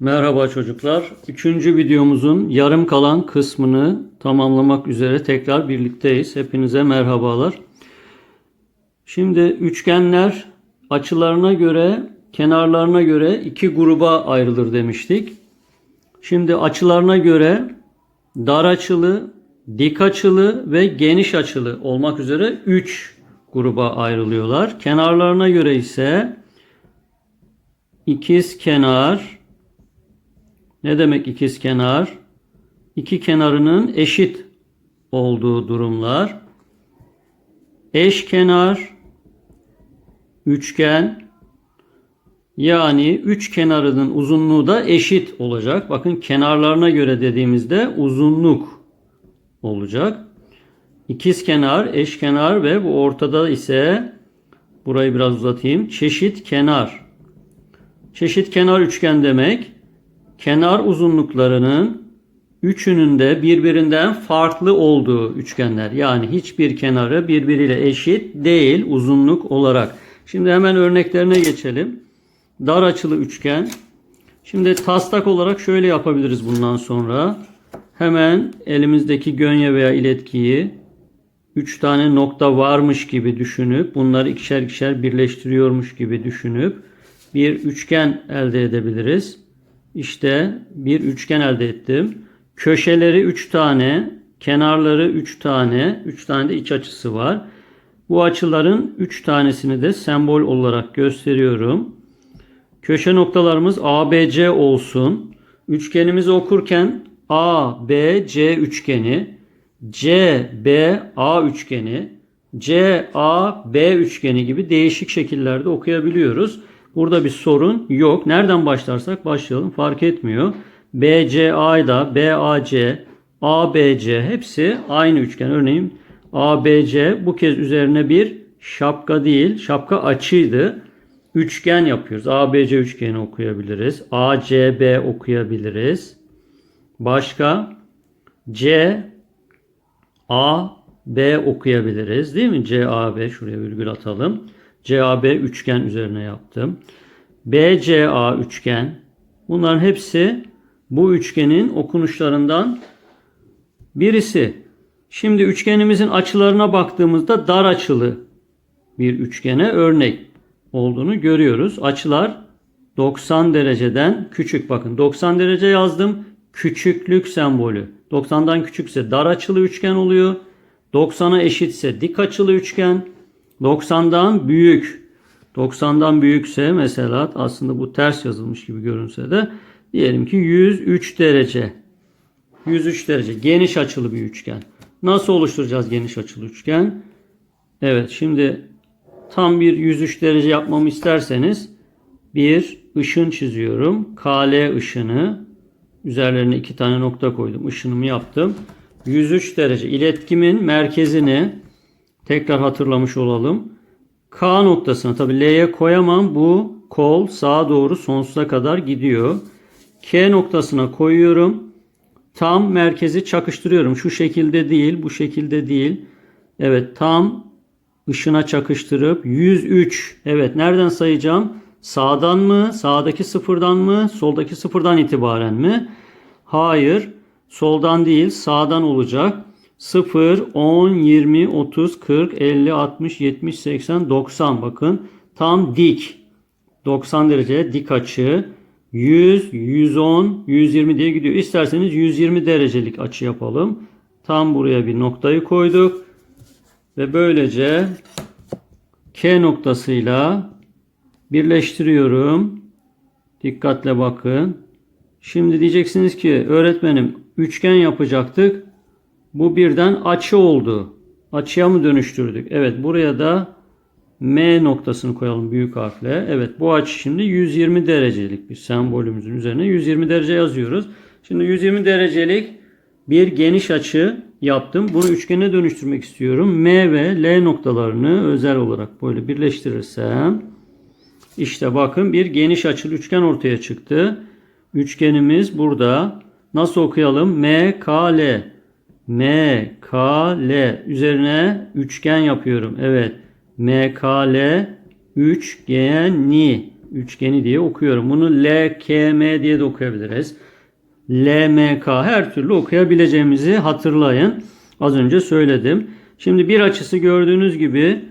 Merhaba çocuklar. Üçüncü videomuzun yarım kalan kısmını tamamlamak üzere tekrar birlikteyiz. Hepinize merhabalar. Şimdi üçgenler açılarına göre, kenarlarına göre iki gruba ayrılır demiştik. Şimdi açılarına göre dar açılı, dik açılı ve geniş açılı olmak üzere 3 gruba ayrılıyorlar. Kenarlarına göre ise ikiz kenar, ne demek ikiz kenar? İki kenarının eşit olduğu durumlar. Eş kenar, üçgen, yani üç kenarının uzunluğu da eşit olacak. Bakın kenarlarına göre dediğimizde uzunluk olacak. İkiz kenar, eş kenar ve bu ortada ise burayı biraz uzatayım. Çeşit kenar. Çeşit kenar üçgen demek kenar uzunluklarının üçünün de birbirinden farklı olduğu üçgenler. Yani hiçbir kenarı birbiriyle eşit değil uzunluk olarak. Şimdi hemen örneklerine geçelim. Dar açılı üçgen. Şimdi taslak olarak şöyle yapabiliriz bundan sonra. Hemen elimizdeki gönye veya iletkiyi 3 tane nokta varmış gibi düşünüp bunları ikişer ikişer birleştiriyormuş gibi düşünüp bir üçgen elde edebiliriz. İşte bir üçgen elde ettim. Köşeleri 3 tane, kenarları 3 tane, 3 tane de iç açısı var. Bu açıların 3 tanesini de sembol olarak gösteriyorum. Köşe noktalarımız ABC olsun. Üçgenimizi okurken ABC üçgeni, CBA üçgeni, CAB üçgeni gibi değişik şekillerde okuyabiliyoruz. Burada bir sorun yok. Nereden başlarsak başlayalım fark etmiyor. BCA'da BAC, ABC hepsi aynı üçgen. Örneğin ABC bu kez üzerine bir şapka değil, şapka açıydı. Üçgen yapıyoruz. ABC üçgeni okuyabiliriz. ACB okuyabiliriz. Başka C A B okuyabiliriz. Değil mi? CAB şuraya virgül atalım. CAB üçgen üzerine yaptım. BCA üçgen. Bunların hepsi bu üçgenin okunuşlarından birisi. Şimdi üçgenimizin açılarına baktığımızda dar açılı bir üçgene örnek olduğunu görüyoruz. Açılar 90 dereceden küçük. Bakın 90 derece yazdım. Küçüklük sembolü. 90'dan küçükse dar açılı üçgen oluyor. 90'a eşitse dik açılı üçgen. 90'dan büyük. 90'dan büyükse mesela aslında bu ters yazılmış gibi görünse de diyelim ki 103 derece. 103 derece geniş açılı bir üçgen. Nasıl oluşturacağız geniş açılı üçgen? Evet şimdi tam bir 103 derece yapmamı isterseniz bir ışın çiziyorum. KL ışını üzerlerine iki tane nokta koydum. Işınımı yaptım. 103 derece iletkimin merkezini tekrar hatırlamış olalım. K noktasına tabi L'ye koyamam. Bu kol sağa doğru sonsuza kadar gidiyor. K noktasına koyuyorum. Tam merkezi çakıştırıyorum. Şu şekilde değil, bu şekilde değil. Evet, tam ışına çakıştırıp 103. Evet, nereden sayacağım? Sağdan mı? Sağdaki sıfırdan mı? Soldaki sıfırdan itibaren mi? Hayır. Soldan değil, sağdan olacak. 0, 10, 20, 30, 40, 50, 60, 70, 80, 90. Bakın tam dik. 90 derece dik açı. 100, 110, 120 diye gidiyor. İsterseniz 120 derecelik açı yapalım. Tam buraya bir noktayı koyduk. Ve böylece K noktasıyla birleştiriyorum. Dikkatle bakın. Şimdi diyeceksiniz ki öğretmenim üçgen yapacaktık. Bu birden açı oldu. Açıya mı dönüştürdük? Evet buraya da M noktasını koyalım büyük harfle. Evet bu açı şimdi 120 derecelik bir sembolümüzün üzerine 120 derece yazıyoruz. Şimdi 120 derecelik bir geniş açı yaptım. Bunu üçgene dönüştürmek istiyorum. M ve L noktalarını özel olarak böyle birleştirirsem işte bakın bir geniş açılı üçgen ortaya çıktı. Üçgenimiz burada. Nasıl okuyalım? M, K, L. M, K, L. Üzerine üçgen yapıyorum. Evet. M, K, L. Üçgeni. üçgeni diye okuyorum. Bunu LKM diye de okuyabiliriz. LMK her türlü okuyabileceğimizi hatırlayın. Az önce söyledim. Şimdi bir açısı gördüğünüz gibi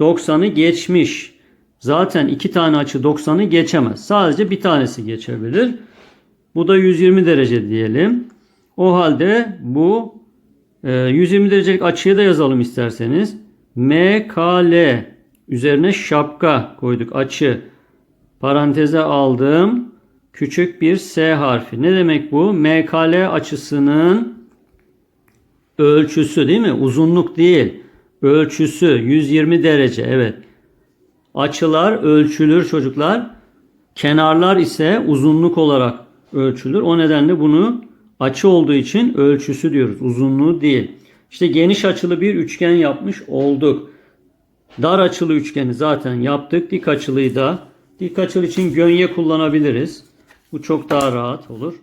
90'ı geçmiş. Zaten iki tane açı 90'ı geçemez. Sadece bir tanesi geçebilir. Bu da 120 derece diyelim. O halde bu 120 derecelik açıyı da yazalım isterseniz. MKL üzerine şapka koyduk açı. Paranteze aldım. Küçük bir S harfi. Ne demek bu? MKL açısının ölçüsü değil mi? Uzunluk değil. Ölçüsü 120 derece. Evet. Açılar ölçülür çocuklar. Kenarlar ise uzunluk olarak ölçülür. O nedenle bunu açı olduğu için ölçüsü diyoruz. Uzunluğu değil. İşte geniş açılı bir üçgen yapmış olduk. Dar açılı üçgeni zaten yaptık. Dik açılıyı da dik açılı için gönye kullanabiliriz. Bu çok daha rahat olur.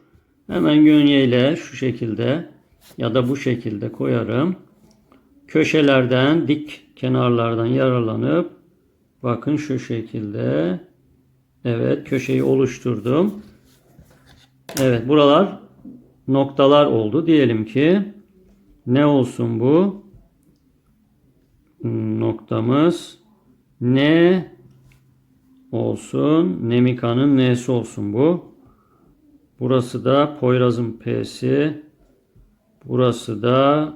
Hemen gönye ile şu şekilde ya da bu şekilde koyarım. Köşelerden dik kenarlardan yararlanıp bakın şu şekilde evet köşeyi oluşturdum. Evet buralar noktalar oldu. Diyelim ki ne olsun bu? Noktamız ne olsun? Nemika'nın n'si olsun bu. Burası da Poyraz'ın P'si. Burası da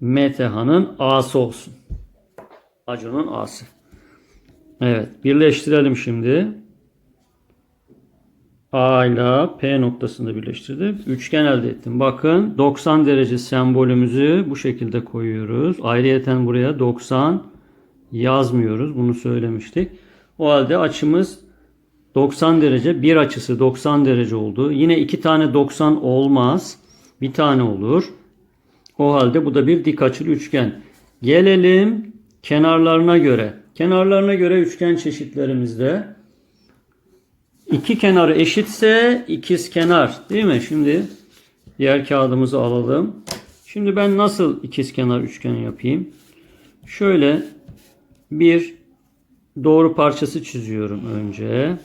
Meteha'nın A'sı olsun. Acun'un A'sı. Evet. Birleştirelim şimdi. A ile P noktasını birleştirdik. Üçgen elde ettim. Bakın 90 derece sembolümüzü bu şekilde koyuyoruz. Ayrıyeten buraya 90 yazmıyoruz. Bunu söylemiştik. O halde açımız 90 derece. Bir açısı 90 derece oldu. Yine iki tane 90 olmaz. Bir tane olur. O halde bu da bir dik açılı üçgen. Gelelim kenarlarına göre. Kenarlarına göre üçgen çeşitlerimizde iki kenarı eşitse ikiz kenar değil mi? Şimdi diğer kağıdımızı alalım. Şimdi ben nasıl ikiz kenar üçgen yapayım? Şöyle bir doğru parçası çiziyorum önce.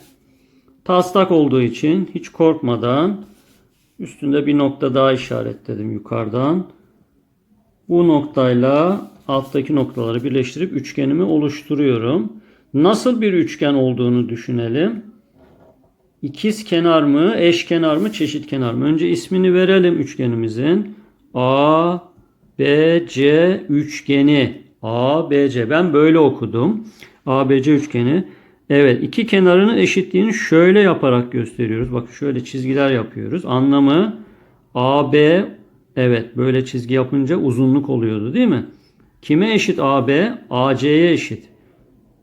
Taslak olduğu için hiç korkmadan üstünde bir nokta daha işaretledim yukarıdan. Bu noktayla alttaki noktaları birleştirip üçgenimi oluşturuyorum. Nasıl bir üçgen olduğunu düşünelim. İkiz kenar mı, eş kenar mı, çeşit kenar mı? Önce ismini verelim üçgenimizin. A, B, C üçgeni. A, B, C. Ben böyle okudum. A, B, C üçgeni. Evet iki kenarının eşitliğini şöyle yaparak gösteriyoruz. Bak şöyle çizgiler yapıyoruz. Anlamı AB evet böyle çizgi yapınca uzunluk oluyordu değil mi? Kime eşit AB? AC'ye eşit.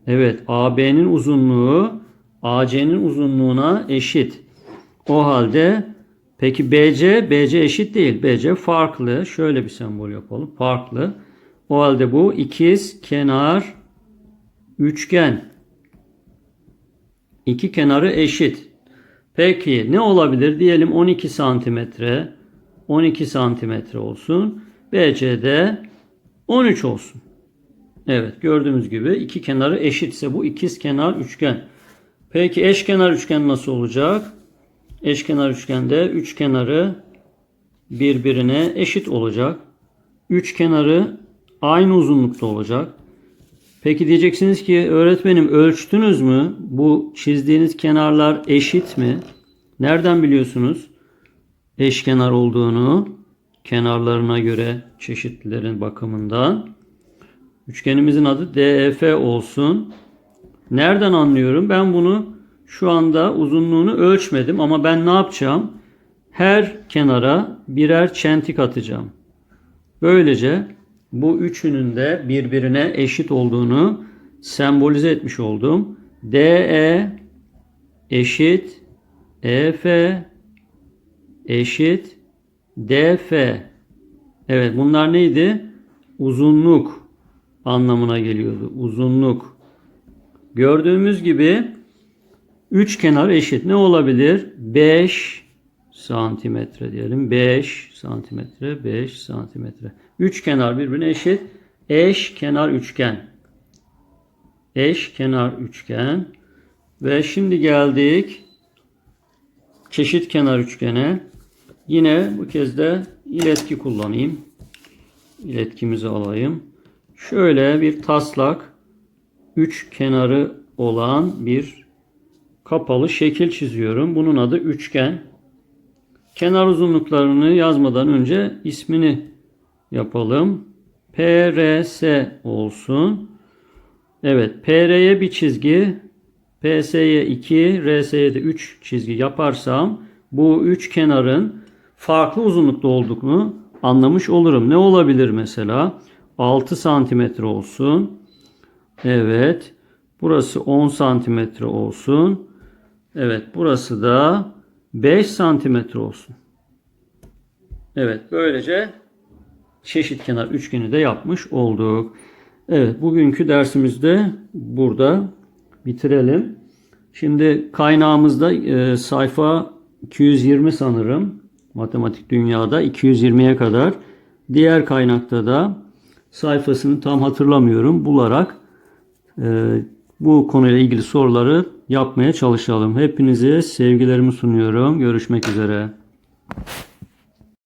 Evet AB'nin uzunluğu AC'nin uzunluğuna eşit. O halde peki BC, BC eşit değil. BC farklı. Şöyle bir sembol yapalım. Farklı. O halde bu ikiz kenar üçgen. İki kenarı eşit. Peki ne olabilir? Diyelim 12 santimetre. 12 santimetre olsun. BC'de 13 olsun. Evet gördüğümüz gibi iki kenarı eşitse bu ikiz kenar üçgen. Peki eşkenar üçgen nasıl olacak? Eşkenar üçgende üç kenarı birbirine eşit olacak. Üç kenarı aynı uzunlukta olacak. Peki diyeceksiniz ki öğretmenim ölçtünüz mü? Bu çizdiğiniz kenarlar eşit mi? Nereden biliyorsunuz eşkenar olduğunu? Kenarlarına göre çeşitlerin bakımından. Üçgenimizin adı DEF olsun. Nereden anlıyorum? Ben bunu şu anda uzunluğunu ölçmedim ama ben ne yapacağım? Her kenara birer çentik atacağım. Böylece bu üçünün de birbirine eşit olduğunu sembolize etmiş oldum. DE eşit EF eşit DF. Evet bunlar neydi? Uzunluk anlamına geliyordu. Uzunluk. Gördüğümüz gibi üç kenar eşit. Ne olabilir? 5 santimetre diyelim. 5 santimetre, 5 santimetre. Üç kenar birbirine eşit. Eş kenar üçgen. Eş kenar üçgen. Ve şimdi geldik çeşit kenar üçgene. Yine bu kez de iletki kullanayım. İletkimizi alayım. Şöyle bir taslak üç kenarı olan bir kapalı şekil çiziyorum. Bunun adı üçgen. Kenar uzunluklarını yazmadan önce ismini yapalım. PRS olsun. Evet, PR'ye bir çizgi, PS'ye 2, RS'ye de 3 çizgi yaparsam bu üç kenarın farklı uzunlukta olduğunu anlamış olurum. Ne olabilir mesela? 6 santimetre olsun. Evet. Burası 10 santimetre olsun. Evet. Burası da 5 santimetre olsun. Evet. Böylece çeşit kenar üçgeni de yapmış olduk. Evet. Bugünkü dersimizde burada bitirelim. Şimdi kaynağımızda e, sayfa 220 sanırım. Matematik dünyada 220'ye kadar. Diğer kaynakta da sayfasını tam hatırlamıyorum. Bularak bu konuyla ilgili soruları yapmaya çalışalım. Hepinize sevgilerimi sunuyorum. Görüşmek üzere.